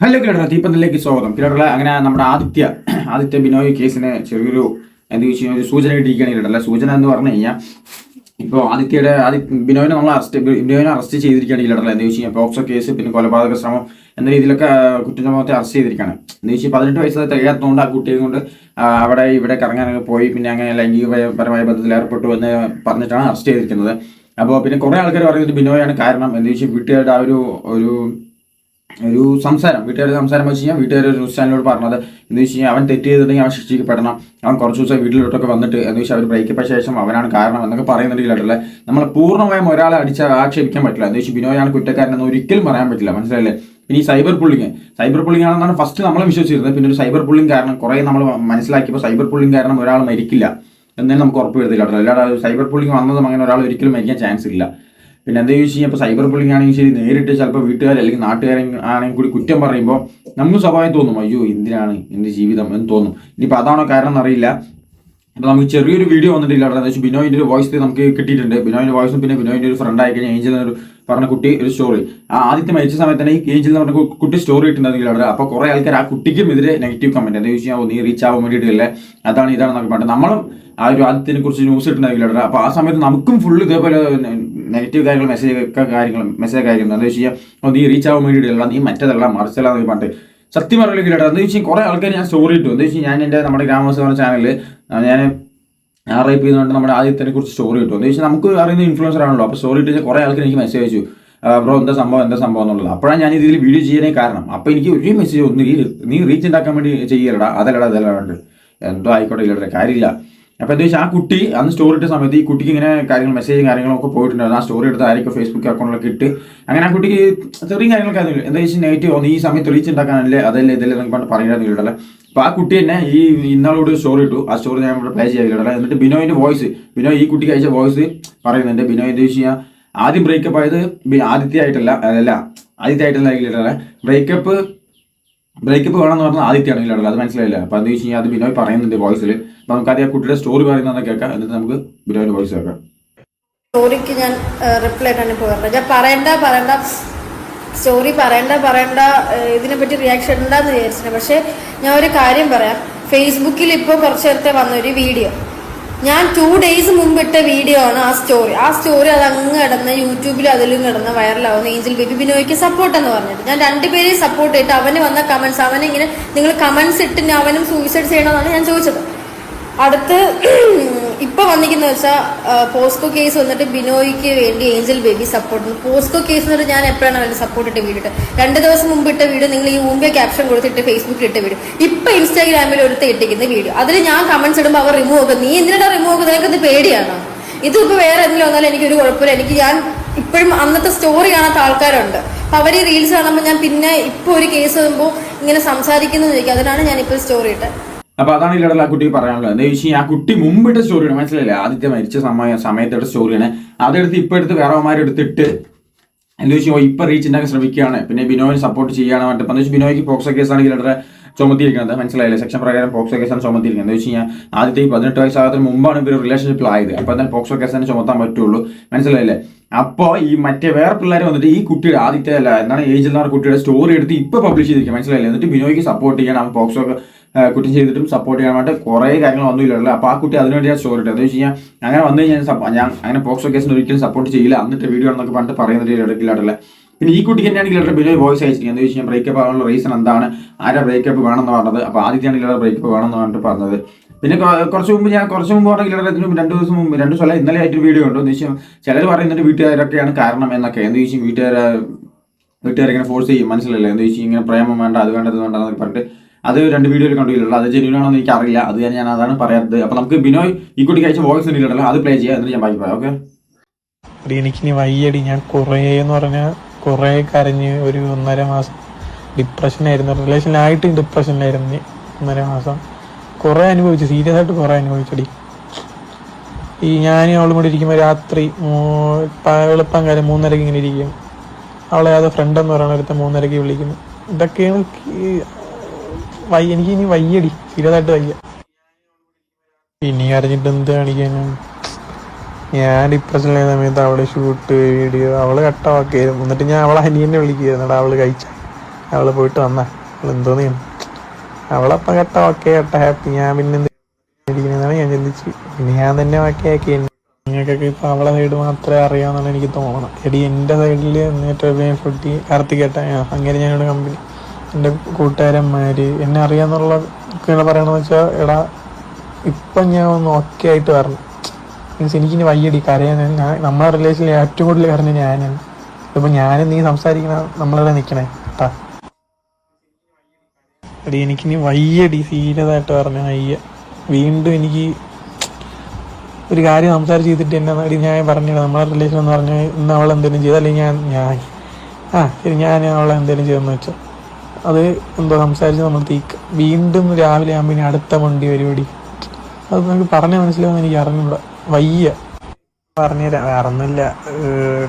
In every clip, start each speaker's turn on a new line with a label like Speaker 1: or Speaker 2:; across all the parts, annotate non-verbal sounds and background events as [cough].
Speaker 1: Hello കേട്ടോ ദീപത്തിലേക്ക് സ്വാഗതം. കേട്ടോ അങ്ങനെ നമ്മുടെ ആദിത്യ ആദിത്യ ബിനോയ് കേസിന് ചെറിയൊരു എന്ത് വെച്ച് കഴിഞ്ഞാൽ ഒരു സൂചന ഇട്ടിരിക്കുകയാണ് കേട്ടോ സൂചന എന്ന് പറഞ്ഞു കഴിഞ്ഞാൽ ഇപ്പോൾ ആദിത്യയുടെ ആദി ബിനോയിനെ നമ്മൾ അറസ്റ്റ് ബിനോയിനെ അറസ്റ്റ് ചെയ്തിരിക്കുകയാണ് കേട്ടോ എന്ന് വെച്ച് കഴിഞ്ഞാൽ പോക്സോ കേസ് പിന്നെ കൊലപാതക ശ്രമം എന്ന രീതിയിലൊക്കെ കുറ്റസമൂഹത്തെ അറസ്റ്റ് ചെയ്തിരിക്കുകയാണ്. എന്ന് വെച്ചാൽ പതിനെട്ട് വയസ്സ് തികയാത്തതുകൊണ്ട് ആ കുട്ടിയെ കൊണ്ട് അവിടെ ഇവിടെ കറങ്ങാനൊക്കെ പോയി. പിന്നെ അങ്ങനെ ലൈംഗികപരമായ ബന്ധത്തിൽ ഏർപ്പെട്ടു എന്ന് പറഞ്ഞിട്ടാണ് അറസ്റ്റ് ചെയ്തിരിക്കുന്നത്. അപ്പോൾ പിന്നെ കുറേ ആൾക്കാർ പറയുന്നത് ബിനോയാണ് കാരണം. എന്ന് വെച്ചാൽ വീട്ടുകാരുടെ ആ ഒരു ഒരു ഒരു സംസാരം വീട്ടുകാരുടെ സംസാരം വെച്ച് കഴിഞ്ഞാൽ വീട്ടുകാർ ഒരു ചാനലിനോട് പറഞ്ഞത് എന്ന് വെച്ച് കഴിഞ്ഞാൽ അവൻ തെറ്റ് ചെയ്തിട്ടുണ്ടെങ്കിൽ അവൻ ശിക്ഷിക്കപ്പെടണം. അവൻ കുറച്ച് ദിവസം വീട്ടിലോട്ടൊക്കെ വന്നിട്ട് എന്ന് വെച്ചാൽ അവർ ബ്രേക്കപ്പ് ശേഷം അവനാണ് കാരണം എന്നൊക്കെ പറയുന്നുണ്ടെങ്കിലല്ലേ നമ്മൾ പൂർണമായും ഒരാളെ അടിച്ച് ആക്ഷേപിക്കാൻ പറ്റില്ല. എന്ന് വെച്ചാൽ ബിനോയാണ് കുറ്റക്കാരനെന്ന് ഒരിക്കലും പറയാൻ പറ്റില്ല. മനസ്സിലല്ലേ പിന്നെ ഈ സൈബർ പുള്ളിങ് സൈബർ പുള്ളിങ് ആണെന്നാണ് ഫസ്റ്റ് നമ്മൾ വിശ്വസിച്ചിരുന്നത്. പിന്നെ ഒരു സൈബർ പുള്ളിങ് കാരണം കുറേ നമ്മൾ മനസ്സിലാക്കിയപ്പോൾ സൈബർ പുള്ളിങ് കാരണം ഒരാൾ മരിക്കില്ല. എന്നാലും നമുക്ക് ഉറപ്പ് വരുത്തില്ല അല്ലാതെ സൈബർ പുള്ളിങ് വന്നതും അങ്ങനെ ഒരാൾ ഒരിക്കലും മരിക്കാൻ ചാൻസ് ഇല്ല. പിന്നെ എന്താ ചോദിച്ചു കഴിഞ്ഞാൽ ഇപ്പോൾ സൈബർ ബുള്ളിംഗ് ആണെങ്കിൽ ശരി നേരിട്ട് ചിലപ്പോൾ വീട്ടുകാർ അല്ലെങ്കിൽ നാട്ടുകാരെ ആണെങ്കിൽ കൂടി കുറ്റം പറയുമ്പോൾ നമുക്ക് സ്വഭാവം തോന്നും അയ്യോ എന്തിനാണ് എന്റെ ജീവിതം? എന്ന് തോന്നും. ഇനിയിപ്പോൾ അതാണോ കാരണം എന്നറിയില്ല. അപ്പോൾ നമുക്ക് ചെറിയൊരു വീഡിയോ വന്നിട്ടില്ല അവിടെ. എന്ന് വെച്ചാൽ ബിനോയിന്റെ ഒരു വോയിസ് നമുക്ക് കിട്ടിയിട്ടുണ്ട്. ബിനോയിന്റെ വോയിസും പിന്നെ ബിനോയിന്റെ ഒരു ഫ്രണ്ട് ആയി കഴിഞ്ഞാൽ ഏഞ്ചൽ എന്നൊരു പറഞ്ഞ കുട്ടി ഒരു സ്റ്റോറി ആ ആദ്യത്തെ മരിച്ച സമയത്ത് തന്നെ ഈ ഏഞ്ചൽ എന്ന് പറഞ്ഞ കുട്ടി സ്റ്റോറി ഇട്ടുണ്ടെങ്കിൽ അവിടെ. അപ്പോൾ കുറേ ആൾക്കാർ ആ കുട്ടിക്കും എതിരെ നെഗറ്റീവ് കമന്റ് എന്താ ചോദിച്ചാൽ "ഓ, നീ റീച്ച് ആവാൻ വേണ്ടിയിട്ടില്ലേ അതാണ് ഇതാണെന്നൊക്കെ പറഞ്ഞിട്ട് നമ്മളും ആ ഒരു ആദ്യത്തിനെ കുറിച്ച് ന്യൂസ് അവിടെ. അപ്പോൾ ആ സമയത്ത് നമുക്കും ഫുള്ള് ഇതേപോലെ നെഗറ്റീവ് കാര്യങ്ങൾ മെസ്സേജ് കാര്യങ്ങൾ മെസ്സേജ് കാര്യങ്ങൾ എന്താ വെച്ച് കഴിഞ്ഞാൽ നീ റീച്ച് ആവാൻ വേണ്ടിയിട്ടില്ല നീ മറ്റേതല്ല മറിച്ചല്ല എന്ന് പറഞ്ഞിട്ട് സത്യം പറയില്ല എന്താ വെച്ചാൽ കുറേ ആൾക്കാർ ഞാൻ സ്റ്റോറി ഇട്ടു. എന്താ വെച്ചാൽ ഞാൻ എന്റെ നമ്മുടെ ഗ്രാമോത്സവ ചാനലിൽ ഞാൻ ആർ ഐ പി എന്നുകൊണ്ട് നമ്മുടെ ആദ്യത്തിനെ കുറിച്ച് സ്റ്റോറി ഇട്ടു. എന്താ വെച്ചാൽ നമുക്ക് അറിയുന്ന ഇൻഫ്ലുവൻസർ ആണല്ലോ. അപ്പോൾ സ്റ്റോറി ഇട്ട് കുറേ ആൾക്കാർ എനിക്ക് മെസ്സേജ് അയച്ചു. ബ്രോ എന്താ സംഭവം? എന്താ സംഭവം എന്നുള്ളത്. അപ്പോഴാണ് ഞാൻ ഇതിൽ വീഡിയോ ചെയ്യാനേ കാരണം. അപ്പോൾ എനിക്ക് ഒരു മെസ്സേജ് ഒന്നും നീ റീച്ച് ഉണ്ടാക്കാൻ വേണ്ടി ചെയ്യലടാ. അതല്ലടാ അതല്ല വേണ്ട എന്തോ ആയിക്കോട്ടെ ഇല്ലടാ കാര്യമില്ല. അപ്പോൾ എന്താ വെച്ചാൽ ആ കുട്ടി അന്ന് സ്റ്റോറി ഇട്ട സമയത്ത് ഈ കുട്ടിക്ക് ഇങ്ങനെ കാര്യങ്ങൾ മെസ്സേജും കാര്യങ്ങളൊക്കെ പോയിട്ടുണ്ടായിരുന്നു. ആ സ്റ്റോറി എടുത്ത് ആയിരിക്കും ഫേസ്ബുക്ക് അക്കൗണ്ടിലൊക്കെ ഇട്ട് അങ്ങനെ ആ കുട്ടിക്ക് ചെറിയ കാര്യങ്ങളൊക്കെ ആയിരുന്നു. എന്താ വെച്ചാൽ നെഗറ്റീവ് ഒന്ന് ഈ സമയത്ത് റീച്ച് ഉണ്ടാക്കാനല്ലേ അതല്ലേ ഇതല്ലേ എന്നൊക്കെ പറഞ്ഞ് പറയുന്നതല്ലേ അപ്പോൾ ആ കുട്ടി തന്നെ ഈ ഇന്നാളോട് സ്റ്റോറി ഇട്ടു. ആ സ്റ്റോറി ഞാൻ ഇവിടെ പ്ലേ ചെയ്യാറില്ല എന്നിട്ട് ബിനോയിന്റെ വോയിസ് ബിനോയ് ഈ കുട്ടിക്ക് അയച്ച വോയിസ് പറയുന്നുണ്ട്. ബിനോയ് എന്താ വെച്ച് കഴിഞ്ഞാൽ ആദ്യം ബ്രേക്കപ്പ് ആയത് ആദ്യത്തെ ആയിട്ടല്ല അല്ല ആദ്യത്തെ ആയിട്ടല്ല ബ്രേക്കപ്പ് ബ്രേക്കപ്പ് വേണമെന്ന് പറഞ്ഞാൽ ആദിത്യാണ് ഇല്ലല്ലോ അത് മനസ്സിലായില്ല? അപ്പോൾ എന്താ വെച്ച് കഴിഞ്ഞാൽ അത് ബിനോയ് പറയുന്നുണ്ട് വോയിസിൽ നമുക്ക് ആദ്യം കുട്ടിയുടെ സ്റ്റോറി പറയുന്നതെന്ന് കേൾക്കാം. എന്നിട്ട് നമുക്ക് ബിനോയിന്റെ വോയിസ് കേൾക്കാം.
Speaker 2: സ്റ്റോറിക്ക് ഞാൻ റിപ്ലൈ ആയിട്ടാണ് പോയിരുന്നത് ഞാൻ പറയണ്ട പറയണ്ട സ്റ്റോറി പറയണ്ട പറയണ്ട ഇതിനെ ഇതിനെപ്പറ്റി റിയാക്ഷൻ ഉണ്ടാന്ന് വിചാരിച്ചിട്ടുണ്ട്. പക്ഷേ ഞാൻ ഒരു കാര്യം പറയാം. ഫേസ്ബുക്കിൽ ഇപ്പോൾ കുറച്ച് നേരത്തെ വന്നൊരു വീഡിയോ ഞാൻ ടു ഡേയ്സ് മുമ്പ് ഇട്ട വീഡിയോ ആണ് ആ സ്റ്റോറി ആ സ്റ്റോറി അത് അങ്ങ് കിടന്ന് യൂട്യൂബിൽ അതിലും കിടന്ന് വൈറലാവുന്ന ഏഞ്ചൽ ബേബി ബിനോയ്ക്ക് സപ്പോർട്ട് എന്ന് പറഞ്ഞിട്ട്. ഞാൻ രണ്ടുപേരെയും സപ്പോർട്ട് ചെയ്തിട്ട് അവന് വന്ന കമന്റ്സ് അവനിങ്ങനെ നിങ്ങൾ കമന്റ്സ് ഇട്ട് അവനും സൂയിസൈഡ് ചെയ്യണമെന്നാണ് ഞാൻ ചോദിച്ചത്. അടുത്ത് [clears throat] ഇപ്പൊ വന്നിരിക്കുന്ന വെച്ചാൽ പോസ്കോ കേസ് വന്നിട്ട് ബിനോയ്ക്ക് വേണ്ടി Angel Baby support POCSO case എന്നിട്ട് ഞാൻ എപ്പോഴാണ് അവരുടെ സപ്പോർട്ട് ഇട്ട വീഡിയോ രണ്ട് ദിവസം മുമ്പ് ഇട്ട വീഡിയോ നിങ്ങൾ ഈ മുമ്പേ ക്യാപ്ഷൻ കൊടുത്തിട്ട് ഫേസ്ബുക്കിൽ ഇട്ട വീഡിയോ ഇപ്പൊ ഇൻസ്റ്റാഗ്രാമിൽ ഒരുത്ത ഇട്ടിരിക്കുന്ന വീഡിയോ അതിൽ ഞാൻ കമന്റ്സ് ഇടുമ്പോൾ അവർ റിമൂവ് ആക്കും. നീ എന്തിനാ റിമൂവ് ആക്കുന്നത് നിനക്ക് ഇത് പേടിയാണോ? ഇതിപ്പോ വേറെ എന്തെങ്കിലും വന്നാലും എനിക്ക് ഒരു കുഴപ്പമില്ല. എനിക്ക് ഞാൻ ഇപ്പോഴും അന്നത്തെ സ്റ്റോറി കാണാത്ത ആൾക്കാരുണ്ട്. അപ്പൊ അവർ ഈ റീൽസ് കാണുമ്പോൾ ഞാൻ പിന്നെ ഇപ്പൊ ഒരു കേസ് വരുമ്പോൾ ഇങ്ങനെ സംസാരിക്കുന്നു ചോദിക്കും. അതിനാണ് ഞാൻ ഇപ്പൊ സ്റ്റോറി ഇട്ടത്.
Speaker 1: അപ്പൊ അതാണ് ഇല്ലടല്ല ആ കുട്ടിക്ക് പറയാനുള്ളത്. എന്താ വെച്ചാൽ ആ കുട്ടി മുമ്പിട്ട സ്റ്റോറിയാണ്. മനസ്സിലായില്ലേ? ആദ്യത്തെ മരിച്ച സമയ സമയത്തെ സ്റ്റോറിയാണ്. അതെടുത്ത് ഇപ്പൊ എടുത്ത് വേറെ എടുത്തിട്ട് എന്താ വെച്ചാൽ ഇപ്പൊ റീച്ച് ഉണ്ടാക്കാൻ ശ്രമിക്കുകയാണ്. പിന്നെ ബിനോയിന് സപ്പോർട്ട് ചെയ്യാണ് മറ്റേ എന്താ വെച്ചാൽ ബിനോയ്ക്ക് പോക്സോ കേസാണ് ഇല്ലടറെ ചുമത്തിയിരിക്കുന്നത്. മനസ്സിലായില്ലേ? സെക്ഷൻ പ്രകാരം പോക്സോ കേസാണ് ചുമത്തിയിരിക്കുന്നത്. എന്താ വെച്ച് കഴിഞ്ഞാൽ ആദ്യത്തെ ഈ പതിനെട്ട് വയസ്സാകത്തിന് മുമ്പാണ് ഇവർ റിലേഷൻഷിപ്പിലായത് അപ്പൊ എന്നാൽ പോക്സോ കേസാണ് ചുമത്താൻ പറ്റുള്ളൂ. മനസ്സിലായില്ലേ? അപ്പോൾ ഈ മറ്റേ വേറെ പിള്ളേർ വന്നിട്ട് ഈ കുട്ടിയുടെ ആദ്യത്തെ അല്ല എന്താണ് ഏജ് എന്ന് കുട്ടിയുടെ സ്റ്റോറി എടുത്ത് ഇപ്പൊ പബ്ലിഷ് ചെയ്തിരിക്കുക മനസ്സിലായില്ലേ? എന്നിട്ട് ബിനോയ്ക്ക് സപ്പോർട്ട് അവൻ പോക്സോ കുറ്റം ചെയ്തിട്ടും സപ്പോർട്ട് ചെയ്യാൻ വേണ്ടി കുറേ കാര്യങ്ങൾ വന്നില്ലല്ലോ അപ്പോൾ ആ കുട്ടി അതിനുവേണ്ടി ഞാൻ സ്റ്റോറി ഇട്ടത് എന്ന് വെച്ച് കഴിഞ്ഞാൽ അങ്ങനെ വന്നു കഴിഞ്ഞാൽ ഞാൻ അങ്ങനെ പോക്സോ കേസിന് ഒരിക്കലും സപ്പോർട്ട് ചെയ്യില്ല. എന്നിട്ട് വീഡിയോ ആണെന്നൊക്കെ പറഞ്ഞിട്ട് പറയുന്നത് ഇടയ്ക്കില്ലാട്ടല്ലേ പിന്നെ ഈ കുട്ടിക്ക് തന്നെയാണ് ഇല്ലാത്ത ബിനോയ് വോയിസ് അയച്ചിരിക്കുന്നത്. എന്ന് വെച്ച് കഴിഞ്ഞാൽ ബ്രേക്കപ്പ് ആകാനുള്ള റീസൺ എന്താണ്? ആരാ ബ്രേക്കപ്പ് വേണമെന്ന് പറഞ്ഞത്? അപ്പോൾ ആദ്യത്തെയാണ് ഇല്ലാതെ ബ്രേക്കപ്പ് വേണമെന്ന് പറഞ്ഞിട്ട് പറഞ്ഞത്. പിന്നെ കുറച്ച് മുമ്പ് ഞാൻ കുറച്ച് മുമ്പ് പറഞ്ഞ ഇതിന് മുമ്പ് രണ്ട് ദിവസം മുമ്പ് രണ്ട് ദിവസം ഇന്നലെ ആയിട്ട് വീഡിയോ ഉണ്ട് എന്ന് വെച്ചാൽ ചിലർ പറയുന്നുണ്ട് വീട്ടുകാരൊക്കെയാണ് കാരണം എന്നൊക്കെ. എന്ന് വെച്ചാൽ വീട്ടുകാർ വീട്ടുകാരിങ്ങനെ ഫോഴ്സ് ചെയ്യും. മനസ്സിലല്ലേ എന്ന് വെച്ചാൽ ഇങ്ങനെ പ്രേമം വേണ്ട അത് വേണ്ട ഇത് വേണ്ട എന്നൊക്കെ പറഞ്ഞിട്ട് അത് രണ്ട് വീഡിയോയിൽ കണ്ടില്ലല്ലോ അത് ആണോ എനിക്ക് അറിയില്ല അത് ഞാൻ അതാണ് പറയാത്തത്. അപ്പോൾ നമുക്ക് ബിനോയ് ഈ കുട്ടിക്ക് അയച്ച വോയിസ് ഉണ്ടല്ലോ അത് പ്ലേ ചെയ്യാം. എന്നിട്ട് ഞാൻ ബാക്കി പറയാം ഓക്കെ
Speaker 3: എനിക്ക് ഇനി വയ്യടി. ഞാൻ കുറേ എന്ന് പറഞ്ഞാൽ കുറേ കരഞ്ഞ് ഒരു ഒന്നര മാസം ഡിപ്രഷനായിരുന്നു റിലേഷനായിട്ട് ഡിപ്രഷനിലായിരുന്നു ഞാൻ ഒന്നര മാസം കുറേ അനുഭവിച്ചു. സീരിയസ് ആയിട്ട് കുറേ അനുഭവിച്ചടി. ഈ ഞാൻ അവളും കൂടി ഇരിക്കുമ്പോൾ രാത്രി എളുപ്പം കാര്യം മൂന്നരക്ക് ഇങ്ങനെ ഇരിക്കും. അവളെ അത് ഫ്രണ്ട് എന്ന് പറയുന്ന ഒരുത്ത മൂന്നരക്ക് വിളിക്കുന്നു. ഇതൊക്കെയാണ് വയ്യ എനിക്ക് ഇനി വയ്യടി. സീരിയസായിട്ട് വയ്യ. ഇനി അറിഞ്ഞിട്ട് എന്ത് കാണിക്കാനും ഞാൻ ഡിപ്രഷനിലായ സമയത്ത് അവളെ ഷൂട്ട് വീഡിയോ അവൾ കട്ടാക്കിയായിരുന്നു എന്നിട്ട് ഞാൻ അവളെ അനിയനെ വിളിക്കുകയായിരുന്നു. എടാ അവൾ കഴിച്ച? അവൾ പോയിട്ട് വന്ന. അവൾ എന്തോന്ന് ചെയ്യണം അവളപ്പം കേട്ട കേട്ട ഹാപ്പി ഞാൻ പിന്നെ എന്തിരിക്കുന്നതാണ് ഞാൻ ചിന്തിച്ചു. പിന്നെ ഞാൻ തന്നെ ഓക്കെ ആക്കി. നിങ്ങൾക്കൊക്കെ ഇപ്പൊ അവളെ സൈഡ് മാത്രമേ അറിയാമെന്നാണ് എനിക്ക് തോന്നണം. എടി എന്റെ സൈഡിൽ എന്നിട്ട് ഫുട്ടി കാർത്തികേട്ട അങ്ങനെ ഞാനിവിടെ കമ്പനി എന്റെ കൂട്ടുകാരന്മാര്. എന്നെ അറിയാന്നുള്ള പറയണമെന്ന് വെച്ചാൽ എടാ ഇപ്പം ഞാൻ ഒന്ന് ഓക്കെ ആയിട്ട് വരണം. മീൻസ് എനിക്കിനി വയ്യടി. കരയാൻ ഞാൻ നമ്മളെ റിലേഷനിൽ ഏറ്റവും കൂടുതൽ കരഞ്ഞ ഞാനാണ്. ഇപ്പം ഞാനും നീ സംസാരിക്കണ നമ്മളിവിടെ നിൽക്കണേ കേട്ടാ എടി എനിക്കിനി വയ്യടി. സീരിയസായിട്ട് പറഞ്ഞു വയ്യ. വീണ്ടും എനിക്ക് ഒരു കാര്യം സംസാരിച്ച് ചെയ്തിട്ട് എന്നെ എടി ഞാൻ പറഞ്ഞില്ല. നമ്മളെ റിലേഷൻ എന്ന് പറഞ്ഞാൽ ഇന്ന് അവൾ എന്തെങ്കിലും അല്ലെങ്കിൽ ഞാൻ ഞാൻ. ആ ശരി ഞാൻ അവളെ ചെയ്തെന്ന് വെച്ചോ. അത് എന്തോ സംസാരിച്ച് നമ്മൾ തീക്ക വീണ്ടും രാവിലെ ആകുമ്പോൾ അടുത്ത വണ്ടി പരിപാടി അത് നമുക്ക് പറഞ്ഞ മനസ്സിലാവുന്ന എനിക്ക് അറിഞ്ഞൂട. വയ്യ. പറഞ്ഞുതരാം വേറെ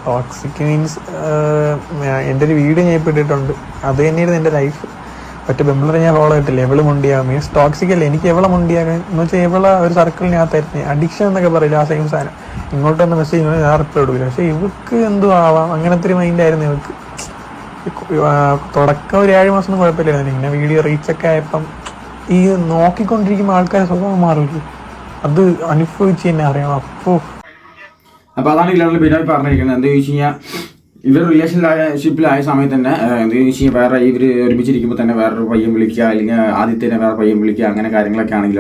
Speaker 3: ടോക്സിക് മീൻസ് എന്റെ ഒരു വീട് ഞാൻ ഇപ്പോൾ ഇട്ടിട്ടുണ്ട്. അത് തന്നെയായിരുന്നു എന്റെ ലൈഫ് ഒറ്റ ബെമ്പിളറെ ഞാൻ ഫോളോ ആയിട്ടില്ല എവൾ മുണ്ടിയാകും മീൻസ് ടോക്സിക് അല്ലേ? എനിക്ക് എവളെ മുണ്ടിയാകാൻ എന്ന് വെച്ചാൽ എവളെ ഒരു സർക്കിളിനകത്തായിരുന്നു അഡിക്ഷൻ എന്നൊക്കെ പറയില്ല ആ സെയിം സാധനം. ഇങ്ങോട്ട് തന്നെ മെസ്സേജ് ഞാൻ റിപ്ലൈ കൊടുക്കില്ല. പക്ഷേ ഇവക്ക് എന്തോ ആവാം. അങ്ങനത്തെ ഒരു മൈൻഡായിരുന്നു ഇവക്ക്. ആ, തുടക്കം ഒരു ഏഴ് മാസം ഒന്നും കുഴപ്പമില്ലായിരുന്നു. വീഡിയോ വീഡിയോ റീച്ചൊക്കെ ആയപ്പം ഈ നോക്കിക്കൊണ്ടിരിക്കുമ്പോൾ ആൾക്കാരെ സ്വഭാവം മാറില്ല? അത് അനുഭവിച്ച് തന്നെ അറിയാം അപ്പോൾ
Speaker 1: അപ്പൊ അതാണ് ഇല്ലാതെ ബിനോയ് പറഞ്ഞിരിക്കുന്നത്. എന്താ ചോദിച്ചു കഴിഞ്ഞാൽ ഇവർ റിലേഷൻഷിപ്പിലായ സമയത്ത് തന്നെ എന്താ ചോദിച്ചു കഴിഞ്ഞാൽ വേറെ ഇവർ ഒരുമിച്ചിരിക്കുമ്പോൾ തന്നെ വേറൊരു പയ്യൻ വിളിക്കുക അല്ലെങ്കിൽ ആദിത്യനെ വേറെ പയ്യൻ വിളിക്കുക അങ്ങനെ കാര്യങ്ങളൊക്കെ ആണെങ്കിൽ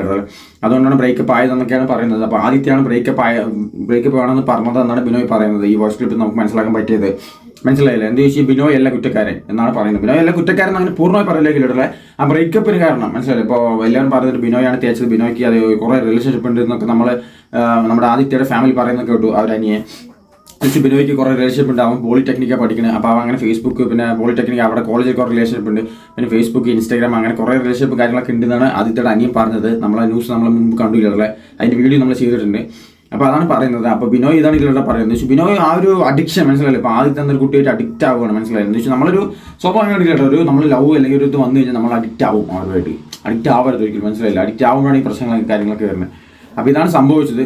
Speaker 1: അതുകൊണ്ടാണ് ബ്രേക്കപ്പ് ആയതെന്നൊക്കെയാണ് പറയുന്നത്. അപ്പോൾ ആദിത്യമാണ് ബ്രേക്കപ്പ് ആയ ബ്രേക്കപ്പ് ആണെന്ന് പറഞ്ഞത് എന്നാണ് ബിനോയ് പറയുന്നത്. ഈ വോയിസ് ക്ലിപ്പ് നമുക്ക് മനസ്സിലാക്കാൻ പറ്റിയത്. മനസ്സിലായില്ല? എന്ത് ചോദിച്ചാൽ ബിനോയ് അല്ല കുറ്റക്കാരൻ എന്നാണ് പറയുന്നത്. ബിനോയ് അല്ല കുറ്റക്കാരൻ അങ്ങനെ പൂർണമായി പറയില്ലെങ്കിലുള്ള ആ ബ്രേക്കപ്പിന് കാരണം. മനസ്സിലായി ഇപ്പോൾ എല്ലാവരും പറഞ്ഞിട്ട് ബിനോയാണ് തേച്ചത്. ബിനോയ്ക്ക് അത് കുറേ റിലേഷൻഷിപ്പ് ഉണ്ട് എന്നൊക്കെ നമ്മൾ നമ്മുടെ ആദിത്യയുടെ ഫാമിലി പറയുന്നത് കേട്ടു അവരനിയെ തിരിച്ച് ബിനോയ്ക്ക് കുറേ റിലേഷൻഷിപ്പ് ഉണ്ട്. അവൻ പോളിടെക്നിക്കാണ് പഠിക്കുന്നത് അപ്പോൾ അങ്ങനെ ഫേസ്ബുക്ക് പിന്നെ പോളിടെക്നിക്ക് അവിടെ കോളേജിൽ കുറേ റിലേഷൻഷിപ്പ് ഉണ്ട്. പിന്നെ ഫേസ്ബുക്ക് ഇൻസ്റ്റാഗ്രാം അങ്ങനെ കുറേ റിലേഷൻഷിപ്പ് കാര്യങ്ങളൊക്കെ ഉണ്ടെന്നാണ് ആദിത്യയുടെ അനിയൻ പറഞ്ഞത്. നമ്മളെ ന്യൂസ് നമ്മൾ മുമ്പ് കണ്ടില്ലേ അതിന്റെ വീഡിയോ നമ്മൾ ചെയ്തിട്ടുണ്ട്. അപ്പോൾ അതാണ് പറയുന്നത്. അപ്പോൾ ബിനോയ് ഇതാണ് ഇതിലൂടെ പറയുന്നത്. ബിനോയ് ആ ഒരു അഡിക്ഷൻ മനസ്സിലായില്ലേ? ഇപ്പോൾ ആദ്യത്തെ ഒരു കുട്ടിയായിട്ട് അഡിക്റ്റ് ആവുകയാണ് മനസ്സിലായത് എന്ന് വെച്ചാൽ നമ്മളൊരു സ്വാഭാവികമായിട്ട് കേട്ടോ? ഒരു നമ്മൾ ലവ് അല്ലെങ്കിൽ ഒരു ഇത് വന്നു കഴിഞ്ഞാൽ നമ്മൾ അഡിക്റ്റ് ആവും അവരുമായിട്ട്. അഡിക്റ്റ് ആവരുത് ഒരിക്കലും മനസ്സിലായില്ല? അഡിക്റ്റ് ആവുമ്പോഴാണ് ഈ പ്രശ്നങ്ങളും കാര്യങ്ങളൊക്കെ വരുന്നത്. അപ്പോൾ ഇതാണ് സംഭവിച്ചത്.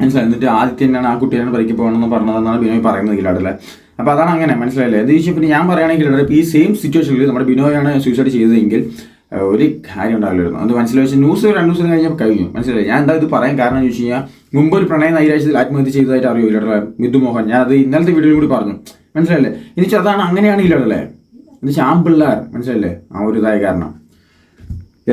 Speaker 1: മനസ്സിലായി? എന്നിട്ട് ആദ്യത്തെ തന്നെയാണ് ആ കുട്ടിയാണ് പരിക്ക് പോകണമെന്ന് പറഞ്ഞതെന്നാണ് ബിനോയ് പറയുന്നത് ഇതിലാടല്ലേ അപ്പോൾ അതാണ് അങ്ങനെ മനസ്സിലായില്ലേ? എന്ന് ചോദിച്ചാൽ പിന്നെ ഞാൻ പറയുകയാണെങ്കിൽ ഈ സെയിം സിറ്റുവേഷനിൽ നമ്മുടെ ബിനോയാണ് സൂസൈഡ് ചെയ്തതെങ്കിൽ ഒരു കാര്യം ഉണ്ടാവില്ലായിരുന്നു. അത് മനസ്സിലായി വെച്ചാൽ ന്യൂസ് രണ്ട് ദിവസം കഴിഞ്ഞാൽ കഴിഞ്ഞു. മനസ്സിലായി. ഞാൻ എന്താ ഇത് പറയാൻ കാരണം എന്ന് വെച്ച് കഴിഞ്ഞാൽ മുമ്പ് ഒരു പ്രണയ നൈരാശ്യത്തിൽ ആത്മഹത്യ ചെയ്തതായിട്ട് അറിയില്ല മിഥു മോഹൻ? ഞാൻ അത് ഇന്നലത്തെ വീഡിയോയിൽ കൂടി പറഞ്ഞു. മനസ്സിലല്ലേ ഇനി ചെറുതാണ് അങ്ങനെയാണ് ഇല്ലടല്ലേ എന്ന് വെച്ചാൽ പിള്ളേർ. മനസ്സിലല്ലേ ആ ഒരു ഇതായ കാരണം.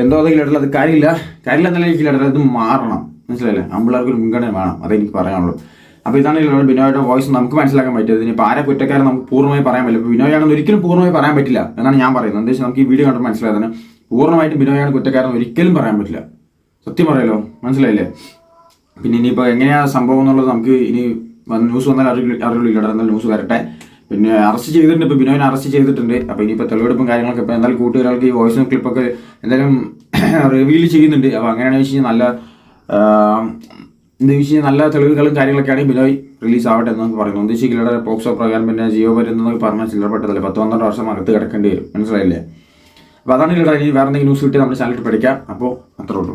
Speaker 1: എന്തോ അതെങ്കിലും ഇടല അത് കാര്യമില്ല. കാര്യമില്ല എന്നല്ല ഇടല ഇത് മാറണം. മനസ്സിലായില്ലേ? ആമ്പിള്ളേർക്ക് ഒരു മുൻഗണന വേണം. അതെനിക്ക് പറയാനുള്ളൂ. അപ്പോൾ ഇതാണ് ഇല്ലാതെ ബിനോയുടെ വോയിസ് നമുക്ക് മനസ്സിലാക്കാൻ പറ്റിയത്. ഇനി ആരെ കുറ്റക്കാരെ നമുക്ക് പൂർണമായി പറയാൻ പറ്റില്ല. ബിനോയാണെന്ന് ഒരിക്കലും പൂർണമായി പറയാൻ പറ്റില്ല എന്നാണ് ഞാൻ പറയുന്നത്. എന്താ വെച്ചാൽ നമുക്ക് ഈ വീഡിയോ കണ്ടപ്പോൾ മനസ്സിലായതാണ്. പൂർണമായിട്ടും ബിനോയാണ് കുറ്റക്കാരൻ ഒരിക്കലും പറയാൻ പറ്റില്ല. സത്യം പറയല്ലോ മനസ്സിലായില്ലേ? പിന്നെ ഇനിയിപ്പോൾ എങ്ങനെയാണ് സംഭവം എന്നുള്ളത് നമുക്ക് ഇനി ന്യൂസ് വന്നാൽ അറിയില്ല അറിയില്ല എന്നാൽ ന്യൂസ് വരട്ടെ. പിന്നെ അറസ്റ്റ് ചെയ്തിട്ടുണ്ട്. ഇപ്പോൾ ബിനോയിനെ അറസ്റ്റ് ചെയ്തിട്ടുണ്ട്. അപ്പോൾ ഇനിയിപ്പോൾ തെളിവെടുപ്പും കാര്യങ്ങളൊക്കെ ഇപ്പോൾ എന്തായാലും കൂട്ടുകാർക്ക് ഈ വോയിസ് ക്ലിപ്പൊക്കെ എന്തായാലും [clears throat] റിവീൽ ചെയ്യുന്നുണ്ട്. അപ്പോൾ അങ്ങനെയാണെന്ന് വെച്ച് നല്ല എന്താ വെച്ച് കഴിഞ്ഞാൽ നല്ല തെളിവുകളും കാര്യങ്ങളൊക്കെയാണ് ബിനോയ് റിലീസ് ആവട്ടെ എന്നൊക്കെ പറയുന്നു. വെച്ചാൽ ചിലരുടെ പോക്സോ പ്രകാരം പിന്നെ ജിയോ വരുന്നതൊക്കെ പറഞ്ഞാൽ ചില്ലറപ്പെട്ടതല്ലേ പത്ത് പന്ത്രണ്ട് വർഷം അകത്ത് കിടക്കേണ്ടി വരും. മനസ്സിലായില്ലേ? അപ്പോൾ അതാണ് ഇടാൻ ഇനി വേറെ എന്തെങ്കിലും ന്യൂസ് കിട്ടിയാൽ നമ്മുടെ ചാനലിൽ പഠിക്കാം. അപ്പോൾ അത്രേ ഉള്ളൂ.